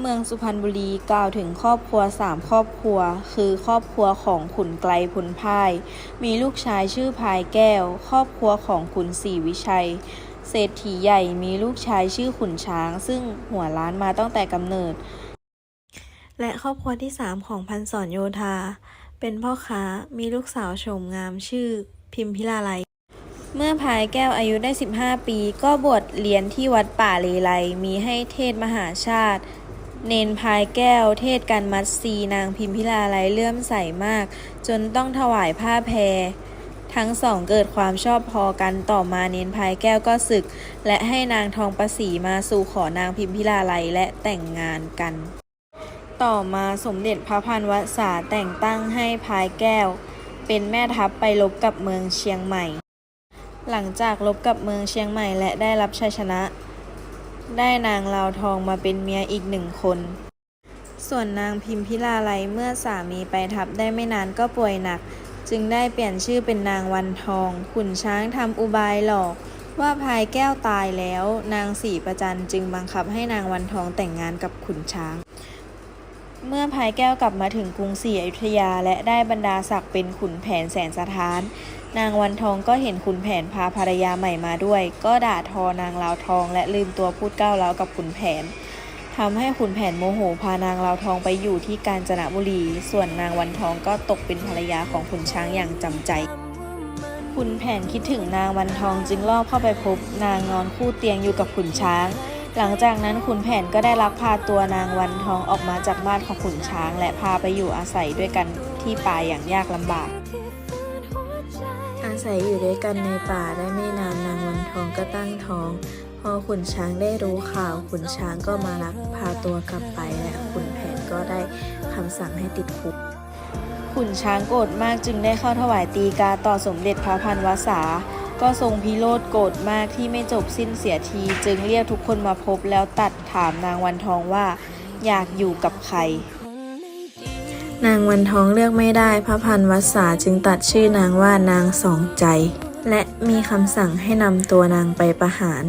เมืองสุพรรณบุรีกล่าวถึงครอบครัวสามครอบครัว คือครอบครัวของขุนไกลพุนพ่าย มีลูกชายชื่อพายแก้ว ครอบครัวของขุนศรีวิชัย เศรษฐีใหญ่มีลูกชายชื่อขุนช้าง ซึ่งหัวล้านมาตั้งแต่กำเนิด และครอบครัวที่3ของพันศรโยธา เป็นพ่อค้ามีลูกสาวโฉมงามชื่อพิมพิลาไลยเมื่อพายแก้วอายุได้ 15 ปี ก็บวชเรียนที่วัดป่าเลไลมีให้เทศมหาชาติ เนนพายแก้ว เทศกันมัดซีนางพิมพิลาไลเลื่อมใสมาก จนต้องถวายผ้าแพร ทั้งสองเกิดความชอบพอกันต่อมาเนนพายแก้วก็ศึก และให้นางทองประสีมาสู่ขอนางพิมพิลาไลและแต่งงานกัน ต่อมาสมเด็จพระพันวษาแต่งตั้งให้พายแก้ว เป็นแม่ทัพไปรบกับเมืองเชียงใหม่ หลังจากรบกับเมืองเชียงใหม่และได้รับชัยชนะ ได้นางลาวทองมาเป็นเมียอีกหนึ่งคน ส่วนนางพิมพิลาไลเมื่อสามีไปทัพได้ไม่นานก็ป่วยหนัก จึงได้เปลี่ยนชื่อเป็นนางวันทอง ขุนช้างทำอุบายหลอก ว่าพายแก้วตายแล้ว นางสีประจันจึงบังคับให้นางวันทองแต่งงานกับขุนช้าง เมื่อพายแก้วกลับมาถึงกรุงศรีอยุธยาและได้บรรดาศักดิ์เป็นขุนแผนแสนสถาน นางวันทองก็เห็นขุนแผนพาภรรยาใหม่มาด้วย ก็ด่าทอนางลาวทอง และลืมตัวพูดก้าวร้าวกับขุนแผนทำให้ขุนแผนโมโหพานางลาวทองไปอยู่ที่กาญจนบุรี ส่วนนางวันทองก็ตกเป็นภรรยาของขุนช้างอย่างจำใจขุนแผนคิดถึงนางวันทองจึงลอบเข้าไปพบ นางนอนคู่เตียงอยู่กับขุนช้าง หลังจากนั้นขุนแผนก็ได้ลักพาตัวนางวันทองออกมาจากบ้านของขุนช้าง และพาไปอยู่อาศัยด้วยกันที่ป่าอย่างยากลำบาก ศัยอยู่ด้วยกันในป่าได้ไม่นานนางวันทองก็ตั้งท้อง พอขุนช้างได้รู้ข่าวขุนช้างก็มาลักพาตัวกลับไปและขุนแผนก็ได้คำสั่งให้ติดคุก ขุนช้างโกรธมากจึงได้เข้าถวายตีกาต่อสมเด็จพระพันวษา ก็ทรงพิโรธโกรธมากที่ไม่จบสิ้นเสียที จึงเรียกทุกคนมาพบแล้วตัดถามนางวันทองว่า อยากอยู่กับใคร นางวันทองเลือกไม่ได้ พระพันวษาจึงตัดชื่อนางว่านางสองใจ และมีคำสั่งให้นำตัวนางไปประหาร